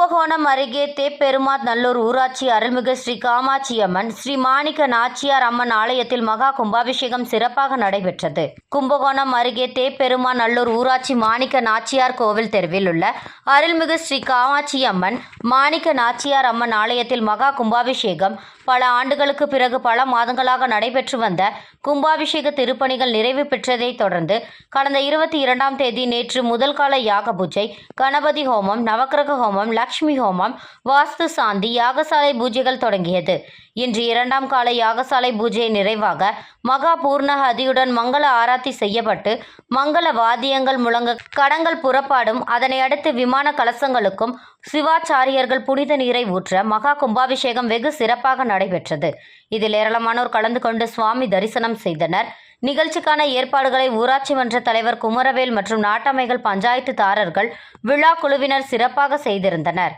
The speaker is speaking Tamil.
கும்பகோணம் அருகே தேப்பெருமாத் நல்லூர் ஊராட்சி அருள்மிகு ஸ்ரீ காமாட்சி அம்மன் ஸ்ரீ மாணிக்க நாச்சியார் அம்மன் ஆலயத்தில் மகா கும்பாபிஷேகம் சிறப்பாக நடைபெற்றது. கும்பகோணம் அருகே தேப்பெருமா நல்லூர் ஊராட்சி மாணிக்க நாச்சியார் கோவில் தெருவில் உள்ள அருள்மிகு ஸ்ரீ காமாட்சி அம்மன் மாணிக்க நாச்சியார் அம்மன் ஆலயத்தில் மகா கும்பாபிஷேகம் பல ஆண்டுகளுக்கு பிறகு பல மாதங்களாக நடைபெற்று வந்த கும்பாபிஷேக திருப்பணிகள் நிறைவு பெற்றதைத் தொடர்ந்து கடந்த இருபத்தி இரண்டாம் தேதி நேற்று முதல் கால யாக பூஜை கணபதி ஹோமம் நவக்கிரக ஹோமம் லக்ஷ்மி ஹோமம் வாஸ்து சாந்தி யாகசாலை பூஜைகள் தொடங்கியது. இன்று இரண்டாம் கால யாகசாலை பூஜை நிறைவாக மகா பூர்ணஹதியுடன் மங்கள ஆராத்தி செய்யப்பட்டு மங்கள வாத்தியங்கள் முழங்க கடங்கள் புறப்பாடும் அதனை அடுத்து விமான கலசங்களுக்கும் சிவாச்சாரியர்கள் புனித நீரை ஊற்ற மகா கும்பாபிஷேகம் வெகு சிறப்பாக நடைபெற்றது. இதில் ஏராளமானோர் கலந்து கொண்டு சுவாமி தரிசனம் செய்தனர். நிகழ்ச்சிக்கான ஏற்பாடுகளை ஊராட்சி மன்ற தலைவர் குமரவேல் மற்றும் நாட்டமைகள் பஞ்சாயத்துதாரர்கள் விழா குழுவினர் சிறப்பாக செய்திருந்தனர்.